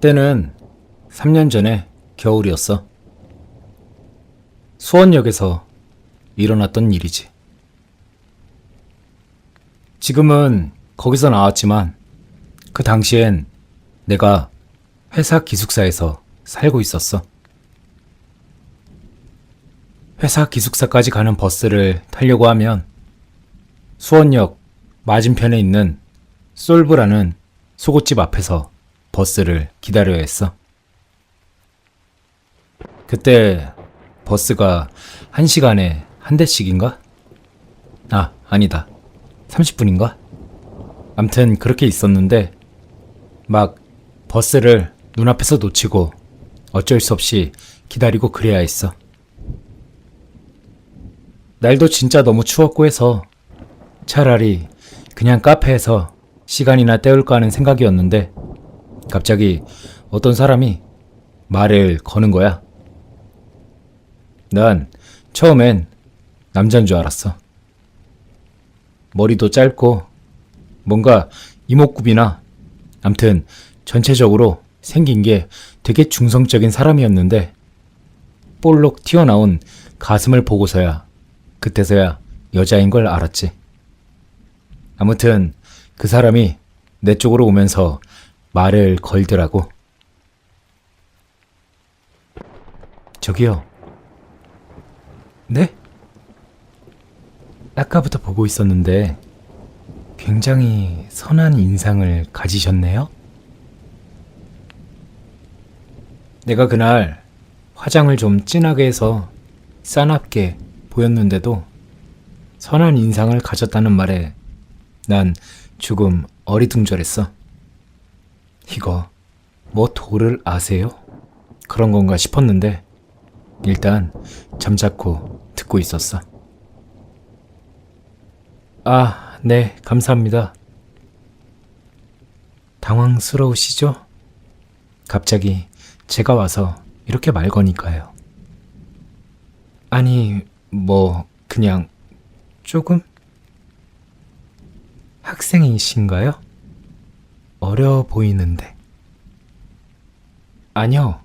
때는 3년 전에 겨울이었어. 수원역에서 일어났던 일이지. 지금은 거기서 나왔지만 그 당시엔 내가 회사 기숙사에서 살고 있었어. 회사 기숙사까지 가는 버스를 타려고 하면 수원역 맞은편에 있는 솔브라는 속옷집 앞에서 버스를 기다려야 했어. 그때 버스가 1시간에 한 대씩인가? 아, 아니다. 30분인가? 암튼 그렇게 있었는데 막 버스를 눈앞에서 놓치고 어쩔 수 없이 기다리고 그래야 했어. 날도 진짜 너무 추웠고 해서 차라리 그냥 카페에서 시간이나 때울까 하는 생각이었는데 갑자기 어떤 사람이 말을 거는 거야. 난 처음엔 남잔 줄 알았어. 머리도 짧고 뭔가 이목구비나 암튼 전체적으로 생긴 게 되게 중성적인 사람이었는데 볼록 튀어나온 가슴을 보고서야 그때서야 여자인 걸 알았지. 아무튼 그 사람이 내 쪽으로 오면서 말을 걸더라고. 저기요. 네? 아까부터 보고 있었는데 굉장히 선한 인상을 가지셨네요? 내가 그날 화장을 좀 진하게 해서 싸납게 보였는데도 선한 인상을 가졌다는 말에 난 조금 어리둥절했어. 이거 뭐 도를 아세요? 그런 건가 싶었는데 일단 잠자코 듣고 있었어. 아, 네, 감사합니다. 당황스러우시죠? 갑자기 제가 와서 이렇게 말 거니까요. 아니, 뭐, 그냥, 조금? 학생이신가요? 어려 보이는데. 아니요,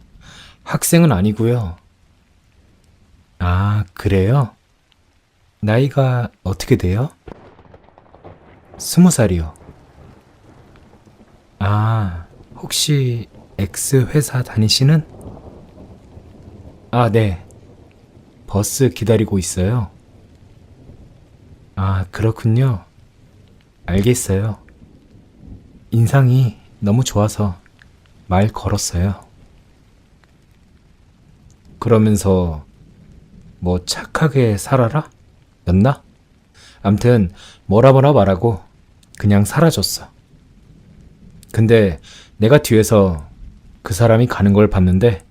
학생은 아니고요. 아, 그래요? 나이가 어떻게 돼요? 스무 살이요. 아, 혹시 X 회사 다니시는? 아, 네. 버스 기다리고 있어요. 아, 그렇군요. 알겠어요. 인상이 너무 좋아서 말 걸었어요. 그러면서 뭐 착하게 살아라? 였나? 암튼 뭐라 뭐라 말하고 그냥 사라졌어. 근데 내가 뒤에서 그 사람이 가는 걸 봤는데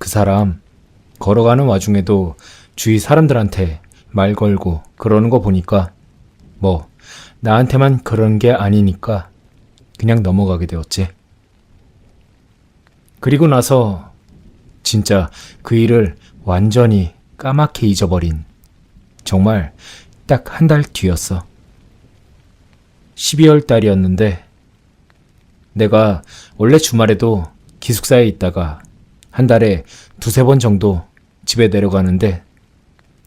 그 사람 걸어가는 와중에도 주위 사람들한테 말 걸고 그러는 거 보니까 뭐 나한테만 그런 게 아니니까 그냥 넘어가게 되었지. 그리고 나서 진짜 그 일을 완전히 까맣게 잊어버린 정말 딱 한 달 뒤였어. 12월 달이었는데 내가 원래 주말에도 기숙사에 있다가 한 달에 두세 번 정도 집에 내려가는데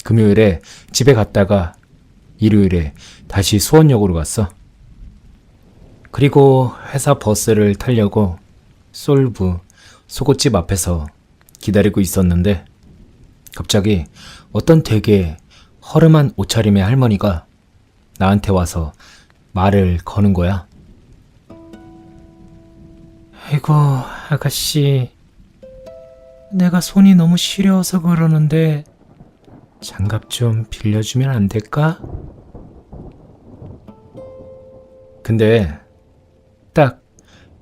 금요일에 집에 갔다가 일요일에 다시 수원역으로 갔어. 그리고 회사 버스를 타려고 솔브 속옷집 앞에서 기다리고 있었는데 갑자기 어떤 되게 허름한 옷차림의 할머니가 나한테 와서 말을 거는 거야. 아이고, 아가씨. 내가 손이 너무 시려워서 그러는데 장갑 좀 빌려주면 안 될까? 근데 딱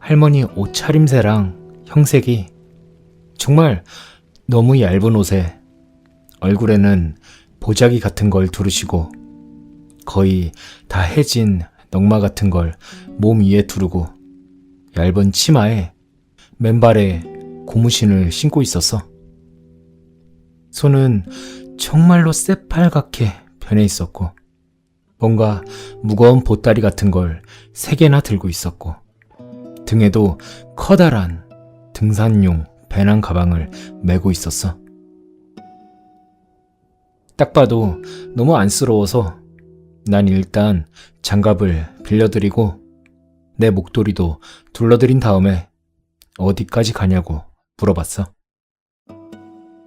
할머니 옷 차림새랑 형색이 정말 너무 얇은 옷에 얼굴에는 보자기 같은 걸 두르시고 거의 다 해진 넉마 같은 걸 몸 위에 두르고 얇은 치마에 맨발에 고무신을 신고 있었어. 손은 정말로 새빨갛게 변해 있었고 뭔가 무거운 보따리 같은 걸 세 개나 들고 있었고 등에도 커다란 등산용 배낭 가방을 메고 있었어. 딱 봐도 너무 안쓰러워서 난 일단 장갑을 빌려드리고 내 목도리도 둘러드린 다음에 어디까지 가냐고 물어봤어.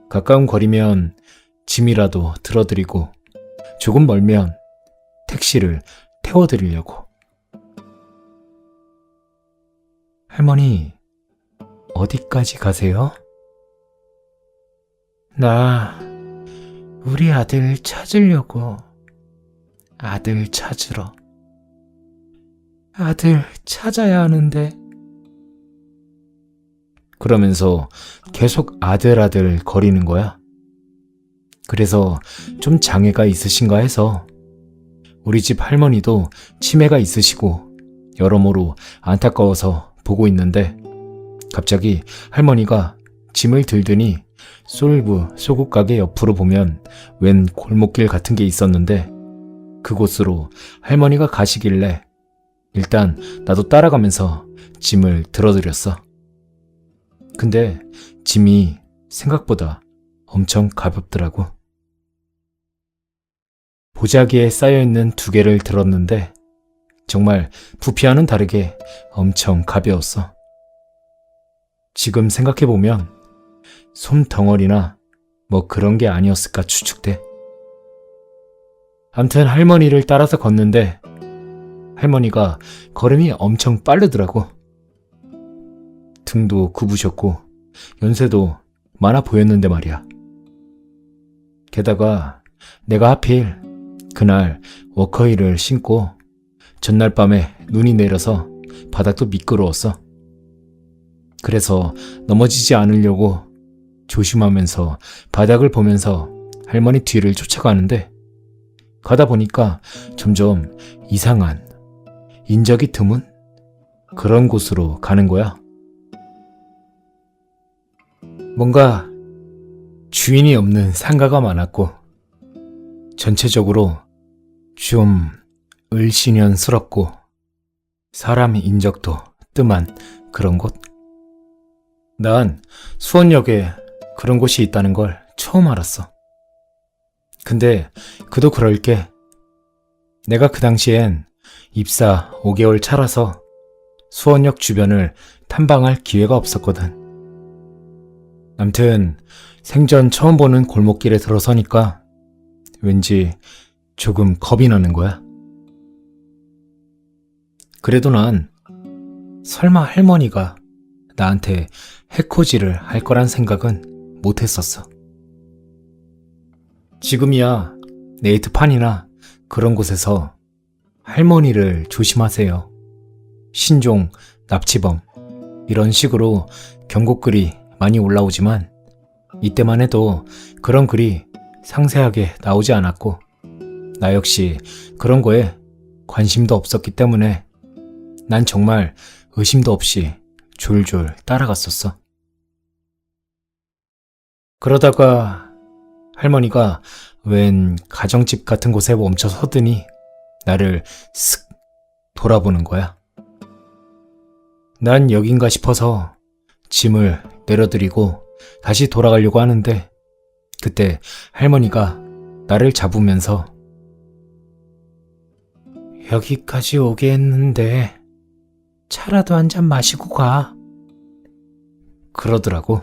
가까운 거리면 짐이라도 들어드리고 조금 멀면 택시를 태워드리려고. 할머니, 어디까지 가세요? 나 우리 아들 찾으려고. 아들 찾으러. 아들 찾아야 하는데. 그러면서 계속 아들 아들 거리는 거야. 그래서 좀 장애가 있으신가 해서 우리 집 할머니도 치매가 있으시고 여러모로 안타까워서 보고 있는데 갑자기 할머니가 짐을 들더니 솔브 소국 가게 옆으로 보면 웬 골목길 같은 게 있었는데 그곳으로 할머니가 가시길래 일단 나도 따라가면서 짐을 들어드렸어. 근데 짐이 생각보다 엄청 가볍더라고. 보자기에 쌓여있는 두 개를 들었는데 정말 부피와는 다르게 엄청 가벼웠어. 지금 생각해보면 솜덩어리나 뭐 그런 게 아니었을까 추측돼. 암튼 할머니를 따라서 걷는데 할머니가 걸음이 엄청 빠르더라고. 등도 굽으셨고 연세도 많아 보였는데 말이야. 게다가 내가 하필 그날 워커힐을 신고 전날 밤에 눈이 내려서 바닥도 미끄러웠어. 그래서 넘어지지 않으려고 조심하면서 바닥을 보면서 할머니 뒤를 쫓아가는데 가다 보니까 점점 이상한 인적이 드문 그런 곳으로 가는 거야. 뭔가 주인이 없는 상가가 많았고 전체적으로 좀 을씨년스럽고 사람 인적도 뜸한 그런 곳. 난 수원역에 그런 곳이 있다는 걸 처음 알았어. 근데 그도 그럴 게 내가 그 당시엔 입사 5개월 차라서 수원역 주변을 탐방할 기회가 없었거든. 암튼 생전 처음 보는 골목길에 들어서니까 왠지 조금 겁이 나는 거야. 그래도 난 설마 할머니가 나한테 해코지를 할 거란 생각은 못 했었어. 지금이야 네이트판이나 그런 곳에서 할머니를 조심하세요. 신종, 납치범, 이런 식으로 경고글이 많이 올라오지만 이때만 해도 그런 글이 상세하게 나오지 않았고 나 역시 그런 거에 관심도 없었기 때문에 난 정말 의심도 없이 졸졸 따라갔었어. 그러다가 할머니가 웬 가정집 같은 곳에 멈춰 서더니 나를 쓱 돌아보는 거야. 난 여긴가 싶어서 짐을 내려드리고 다시 돌아가려고 하는데 그때 할머니가 나를 잡으면서 여기까지 오게 했는데 차라도 한 잔 마시고 가. 그러더라고.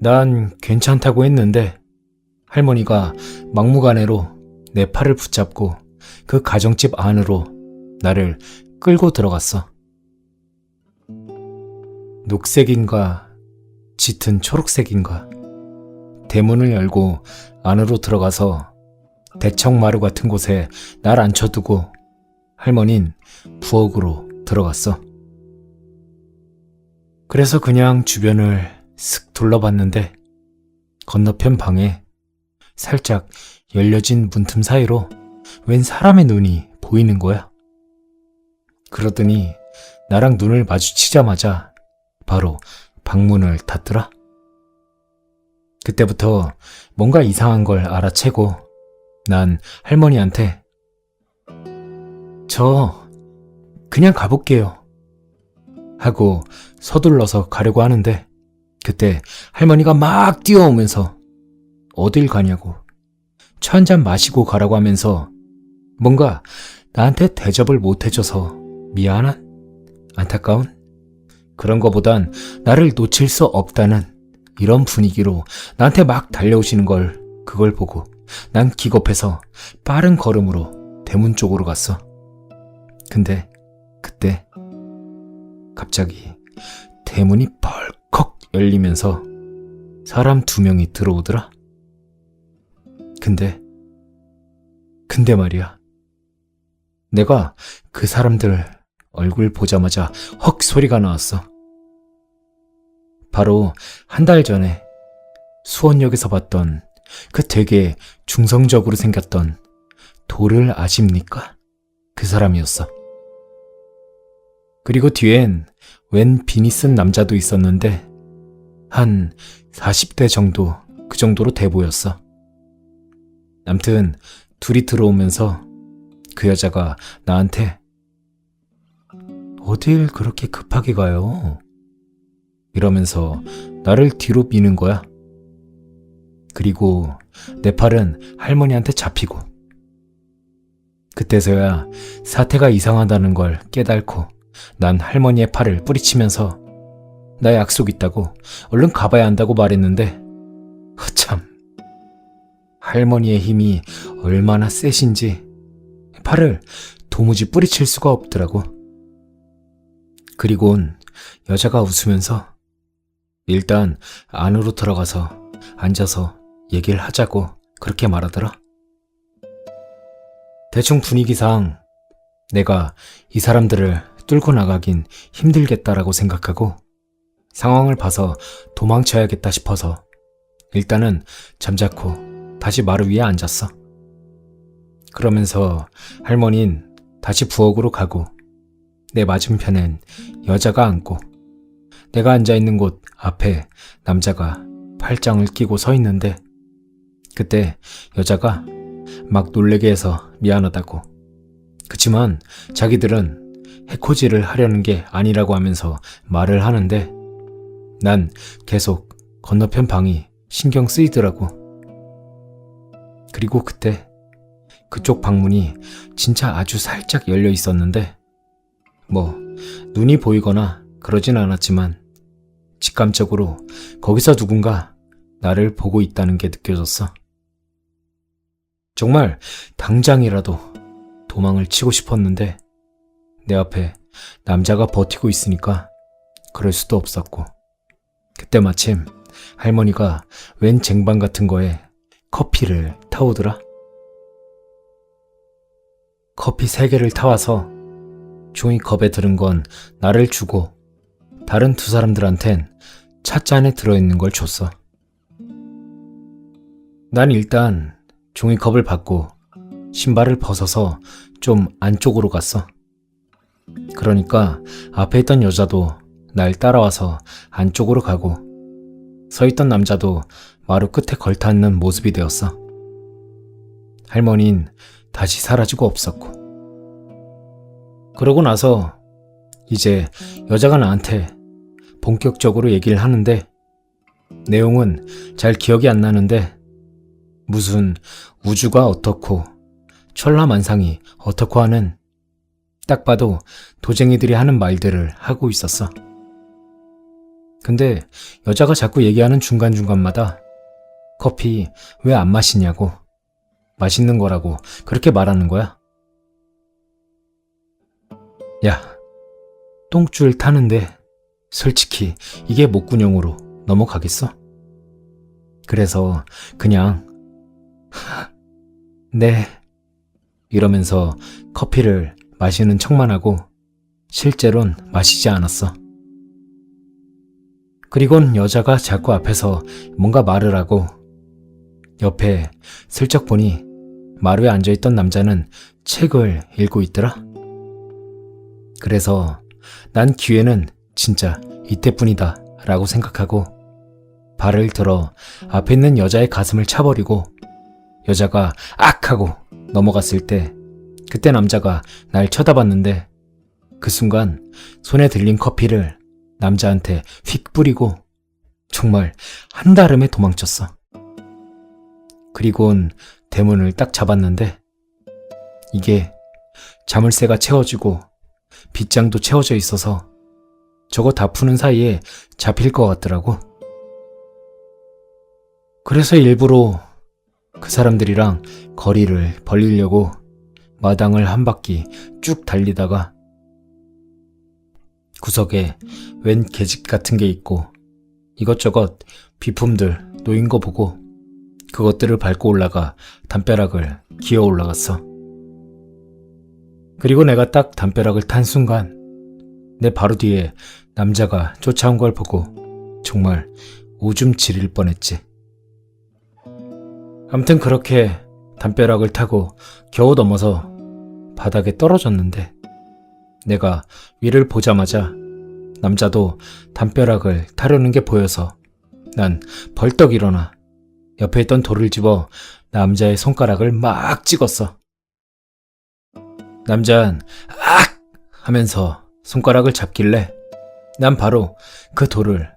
난 괜찮다고 했는데 할머니가 막무가내로 내 팔을 붙잡고 그 가정집 안으로 나를 끌고 들어갔어. 녹색인가 짙은 초록색인가 대문을 열고 안으로 들어가서 대청마루 같은 곳에 날 앉혀두고 할머닌 부엌으로 들어갔어. 그래서 그냥 주변을 슥 둘러봤는데 건너편 방에 살짝 열려진 문틈 사이로 웬 사람의 눈이 보이는 거야. 그러더니 나랑 눈을 마주치자마자 바로 방문을 닫더라. 그때부터 뭔가 이상한 걸 알아채고 난 할머니한테 저 그냥 가볼게요. 하고 서둘러서 가려고 하는데 그때 할머니가 막 뛰어오면서 어딜 가냐고 차 한 잔 마시고 가라고 하면서 뭔가 나한테 대접을 못 해줘서 미안한 안타까운 그런 거보단 나를 놓칠 수 없다는 이런 분위기로 나한테 막 달려오시는 걸 그걸 보고 난 기겁해서 빠른 걸음으로 대문 쪽으로 갔어. 근데 그때 갑자기 대문이 벌컥 열리면서 사람 두 명이 들어오더라. 근데 근데 말이야. 내가 그 사람들 얼굴 보자마자 헉 소리가 나왔어. 바로 한 달 전에 수원역에서 봤던 그 되게 중성적으로 생겼던 돌을 아십니까? 그 사람이었어. 그리고 뒤엔 웬 비니 쓴 남자도 있었는데 한 40대 정도 그 정도로 돼 보였어. 남튼 둘이 들어오면서 그 여자가 나한테 어딜 그렇게 급하게 가요? 이러면서 나를 뒤로 미는 거야. 그리고 내 팔은 할머니한테 잡히고 그때서야 사태가 이상하다는 걸 깨달고 난 할머니의 팔을 뿌리치면서 나 약속 있다고 얼른 가봐야 한다고 말했는데 허참 할머니의 힘이 얼마나 세신지 팔을 도무지 뿌리칠 수가 없더라고. 그리곤 여자가 웃으면서 일단 안으로 들어가서 앉아서 얘기를 하자고 그렇게 말하더라. 대충 분위기상 내가 이 사람들을 뚫고 나가긴 힘들겠다라고 생각하고 상황을 봐서 도망쳐야겠다 싶어서 일단은 잠자코 다시 마루 위에 앉았어. 그러면서 할머니는 다시 부엌으로 가고 내 맞은편엔 여자가 앉고 내가 앉아 있는 곳 앞에 남자가 팔짱을 끼고 서 있는데 그때 여자가 막 놀래게 해서 미안하다고 그치만 자기들은 해코지를 하려는 게 아니라고 하면서 말을 하는데 난 계속 건너편 방이 신경 쓰이더라고 그리고 그때 그쪽 방문이 진짜 아주 살짝 열려 있었는데 뭐 눈이 보이거나 그러진 않았지만 직감적으로 거기서 누군가 나를 보고 있다는 게 느껴졌어. 정말 당장이라도 도망을 치고 싶었는데 내 앞에 남자가 버티고 있으니까 그럴 수도 없었고 그때 마침 할머니가 웬 쟁반 같은 거에 커피를 타오더라. 커피 세 개를 타와서 종이컵에 들은 건 나를 주고 다른 두 사람들한텐 찻잔에 들어있는 걸 줬어. 난 일단 종이컵을 받고 신발을 벗어서 좀 안쪽으로 갔어. 그러니까 앞에 있던 여자도 날 따라와서 안쪽으로 가고 서 있던 남자도 마루 끝에 걸터앉는 모습이 되었어. 할머니는 다시 사라지고 없었고. 그러고 나서 이제 여자가 나한테 본격적으로 얘기를 하는데 내용은 잘 기억이 안 나는데 무슨 우주가 어떻고 천라만상이 어떻고 하는 딱 봐도 도쟁이들이 하는 말들을 하고 있었어. 근데 여자가 자꾸 얘기하는 중간중간마다 커피 왜 안 마시냐고 맛있는 거라고 그렇게 말하는 거야. 야, 똥줄 타는데 솔직히 이게 목구녕으로 넘어가겠어? 그래서 그냥 네 이러면서 커피를 마시는 척만 하고 실제론 마시지 않았어. 그리곤 여자가 자꾸 앞에서 뭔가 말을 하고 옆에 슬쩍 보니 마루에 앉아있던 남자는 책을 읽고 있더라. 그래서 난 기회는 진짜 이때뿐이다 라고 생각하고 발을 들어 앞에 있는 여자의 가슴을 차버리고 여자가 악 하고 넘어갔을 때 그때 남자가 날 쳐다봤는데 그 순간 손에 들린 커피를 남자한테 휙 뿌리고 정말 한달음에 도망쳤어. 그리곤 대문을 딱 잡았는데 이게 자물쇠가 채워지고 빗장도 채워져 있어서 저거 다 푸는 사이에 잡힐 것 같더라고. 그래서 일부러 그 사람들이랑 거리를 벌리려고 마당을 한 바퀴 쭉 달리다가 구석에 웬 계집 같은 게 있고 이것저것 비품들 놓인 거 보고 그것들을 밟고 올라가 담벼락을 기어 올라갔어. 그리고 내가 딱 담벼락을 탄 순간 내 바로 뒤에 남자가 쫓아온 걸 보고 정말 오줌 지릴 뻔했지. 암튼 그렇게 담벼락을 타고 겨우 넘어서 바닥에 떨어졌는데 내가 위를 보자마자 남자도 담벼락을 타려는 게 보여서 난 벌떡 일어나 옆에 있던 돌을 집어 남자의 손가락을 막 찍었어. 남자는 악! 하면서 손가락을 잡길래 난 바로 그 돌을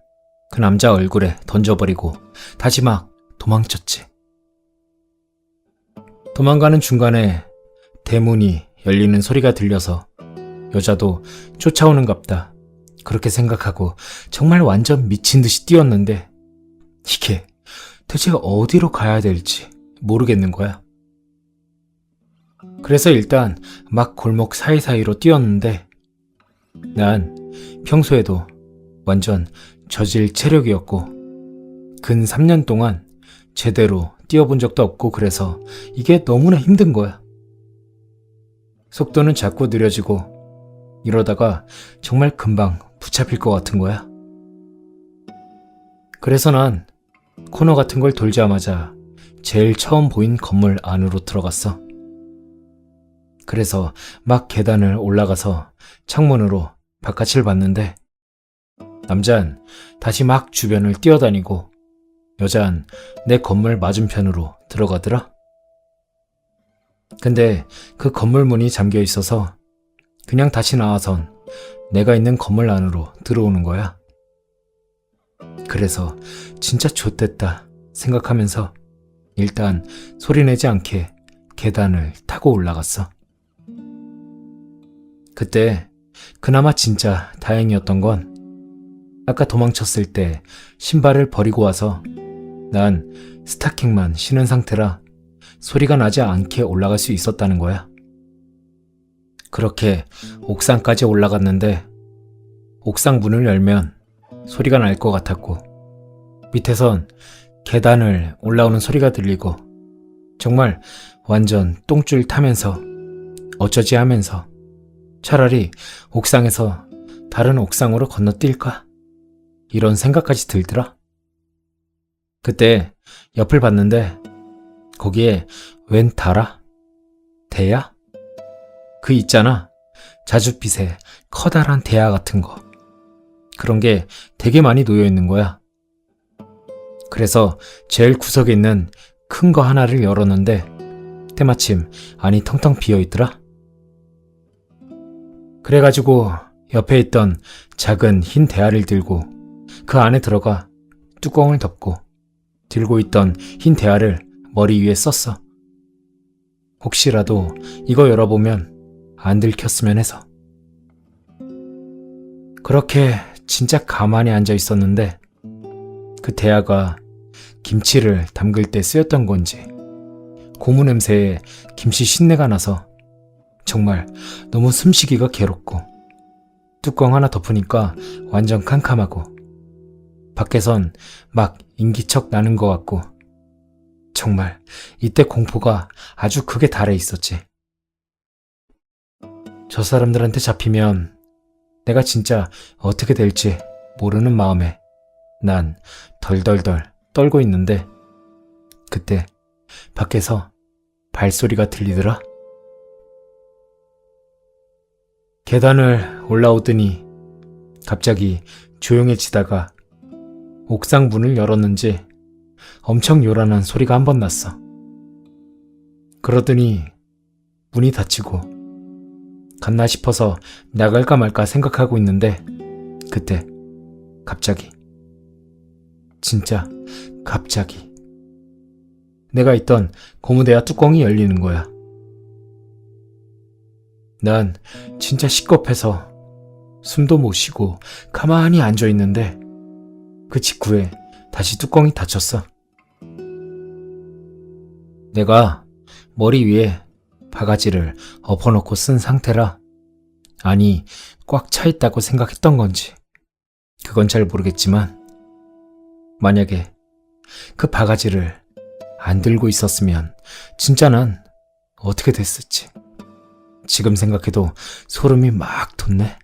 그 남자 얼굴에 던져버리고 다시 막 도망쳤지. 도망가는 중간에 대문이 열리는 소리가 들려서 여자도 쫓아오는갑다. 그렇게 생각하고 정말 완전 미친 듯이 뛰었는데 이게 대체 어디로 가야 될지 모르겠는 거야. 그래서 일단 막 골목 사이사이로 뛰었는데 난 평소에도 완전 저질 체력이었고 근 3년 동안 제대로 뛰어본 적도 없고 그래서 이게 너무나 힘든 거야. 속도는 자꾸 느려지고 이러다가 정말 금방 붙잡힐 것 같은 거야. 그래서 난 코너 같은 걸 돌자마자 제일 처음 보인 건물 안으로 들어갔어. 그래서 막 계단을 올라가서 창문으로 바깥을 봤는데 남잔 다시 막 주변을 뛰어다니고 여잔 내 건물 맞은편으로 들어가더라. 근데 그 건물 문이 잠겨 있어서 그냥 다시 나와선 내가 있는 건물 안으로 들어오는 거야. 그래서 진짜 좋댔다 생각하면서 일단 소리내지 않게 계단을 타고 올라갔어. 그때 그나마 진짜 다행이었던 건 아까 도망쳤을 때 신발을 버리고 와서 난 스타킹만 신은 상태라 소리가 나지 않게 올라갈 수 있었다는 거야. 그렇게 옥상까지 올라갔는데 옥상 문을 열면 소리가 날 것 같았고 밑에선 계단을 올라오는 소리가 들리고 정말 완전 똥줄 타면서 어쩌지 하면서 차라리 옥상에서 다른 옥상으로 건너뛸까? 이런 생각까지 들더라. 그때 옆을 봤는데 거기에 웬 달아? 대야? 그 있잖아. 자줏빛에 커다란 대야 같은 거. 그런 게 되게 많이 놓여 있는 거야. 그래서 제일 구석에 있는 큰 거 하나를 열었는데 때마침 안이 텅텅 비어 있더라. 그래가지고 옆에 있던 작은 흰 대야를 들고 그 안에 들어가 뚜껑을 덮고 들고 있던 흰 대야를 머리 위에 썼어. 혹시라도 이거 열어보면 안 들켰으면 해서. 그렇게 진짜 가만히 앉아 있었는데 그 대야가 김치를 담글 때 쓰였던 건지 고무 냄새에 김치 신내가 나서 정말 너무 숨쉬기가 괴롭고 뚜껑 하나 덮으니까 완전 캄캄하고 밖에선 막 인기척 나는 것 같고 정말 이때 공포가 아주 크게 달해 있었지. 저 사람들한테 잡히면 내가 진짜 어떻게 될지 모르는 마음에 난 덜덜덜 떨고 있는데 그때 밖에서 발소리가 들리더라. 계단을 올라오더니 갑자기 조용해지다가 옥상 문을 열었는지 엄청 요란한 소리가 한 번 났어. 그러더니 문이 닫히고 갔나 싶어서 나갈까 말까 생각하고 있는데 그때 갑자기 진짜 갑자기 내가 있던 고무대야 뚜껑이 열리는 거야. 난 진짜 시겁해서 숨도 못 쉬고 가만히 앉아 있는데 그 직후에 다시 뚜껑이 닫혔어. 내가 머리 위에 바가지를 엎어놓고 쓴 상태라 아니 꽉 차 있다고 생각했던 건지 그건 잘 모르겠지만 만약에 그 바가지를 안 들고 있었으면 진짜 난 어떻게 됐을지 지금 생각해도 소름이 막 돋네.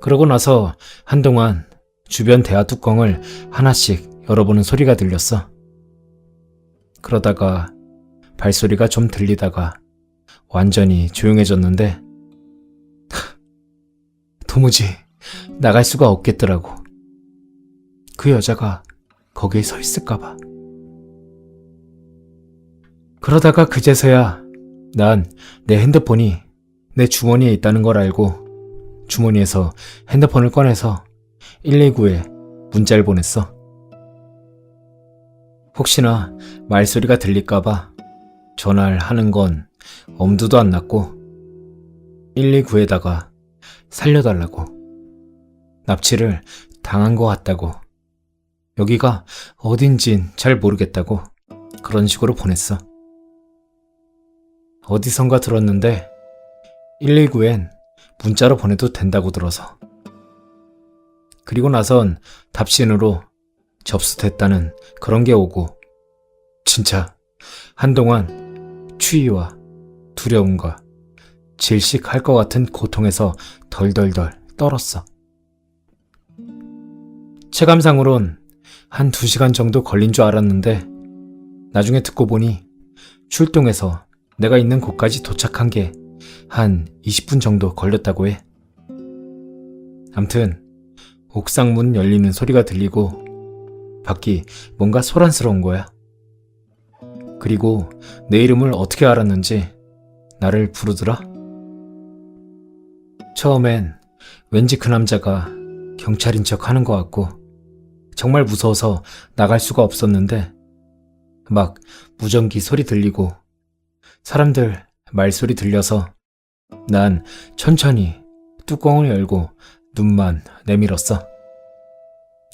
그러고 나서 한동안 주변 대화 뚜껑을 하나씩 열어보는 소리가 들렸어. 그러다가 발소리가 좀 들리다가 완전히 조용해졌는데 하, 도무지 나갈 수가 없겠더라고. 그 여자가 거기에 서 있을까봐. 그러다가 그제서야 난 내 핸드폰이 내 주머니에 있다는 걸 알고 주머니에서 핸드폰을 꺼내서 119에 문자를 보냈어. 혹시나 말소리가 들릴까봐 전화를 하는 건 엄두도 안 났고 119에다가 살려달라고 납치를 당한 것 같다고 여기가 어딘진 잘 모르겠다고 그런 식으로 보냈어. 어디선가 들었는데 119엔 문자로 보내도 된다고 들어서 그리고 나선 답신으로 접수됐다는 그런 게 오고 진짜 한동안 추위와 두려움과 질식할 것 같은 고통에서 덜덜덜 떨었어. 체감상으론 한 두 시간 정도 걸린 줄 알았는데 나중에 듣고 보니 출동해서 내가 있는 곳까지 도착한 게 한 20분 정도 걸렸다고 해. 암튼 옥상 문 열리는 소리가 들리고 밖이 뭔가 소란스러운 거야. 그리고 내 이름을 어떻게 알았는지 나를 부르더라. 처음엔 왠지 그 남자가 경찰인 척 하는 것 같고 정말 무서워서 나갈 수가 없었는데 막 무전기 소리 들리고 사람들 말소리 들려서 난 천천히 뚜껑을 열고 눈만 내밀었어.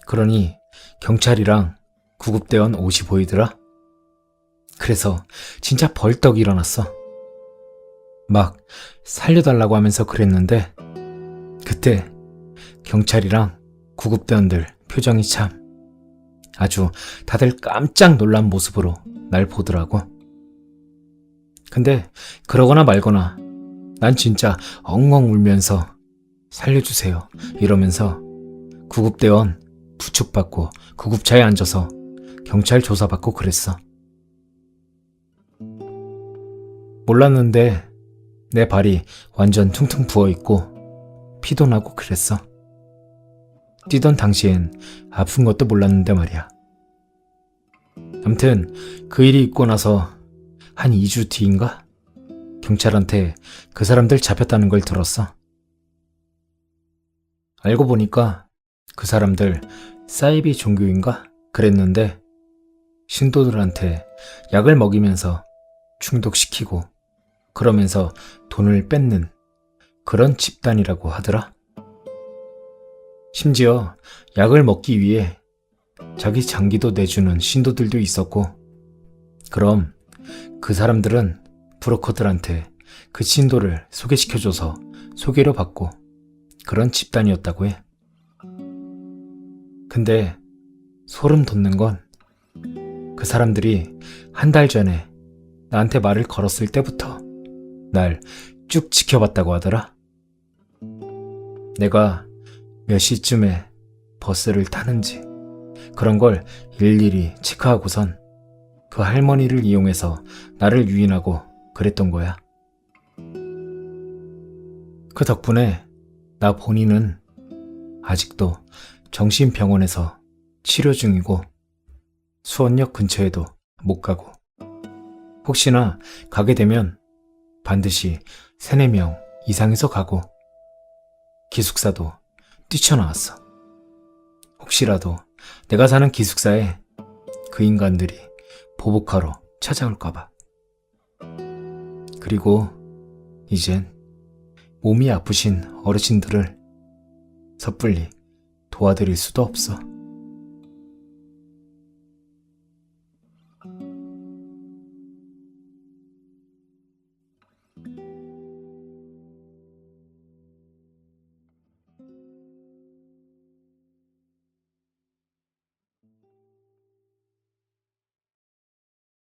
그러니 경찰이랑 구급대원 옷이 보이더라. 그래서 진짜 벌떡 일어났어. 막 살려달라고 하면서 그랬는데 그때 경찰이랑 구급대원들 표정이 참 아주 다들 깜짝 놀란 모습으로 날 보더라고. 근데 그러거나 말거나 난 진짜 엉엉 울면서 살려주세요 이러면서 구급대원 부축받고 구급차에 앉아서 경찰 조사받고 그랬어. 몰랐는데 내 발이 완전 퉁퉁 부어있고 피도 나고 그랬어. 뛰던 당시엔 아픈 것도 몰랐는데 말이야. 암튼 그 일이 있고 나서 한 2주 뒤인가? 경찰한테 그 사람들 잡혔다는 걸 들었어. 알고 보니까 그 사람들 사이비 종교인가? 그랬는데 신도들한테 약을 먹이면서 중독시키고 그러면서 돈을 뺏는 그런 집단이라고 하더라. 심지어 약을 먹기 위해 자기 장기도 내주는 신도들도 있었고, 그럼 그 사람들은 브로커들한테 그 신도를 소개시켜줘서 소개로 받고 그런 집단이었다고 해. 근데 소름 돋는 건 그 사람들이 한 달 전에 나한테 말을 걸었을 때부터 날 쭉 지켜봤다고 하더라. 내가 몇 시쯤에 버스를 타는지 그런 걸 일일이 체크하고선 그 할머니를 이용해서 나를 유인하고 그랬던 거야. 그 덕분에 나 본인은 아직도 정신병원에서 치료 중이고 수원역 근처에도 못 가고 혹시나 가게 되면 반드시 세네 명 이상에서 가고 기숙사도 뛰쳐나왔어. 혹시라도 내가 사는 기숙사에 그 인간들이 보복하러 찾아올까봐. 그리고 이젠 몸이 아프신 어르신들을 섣불리 도와드릴 수도 없어.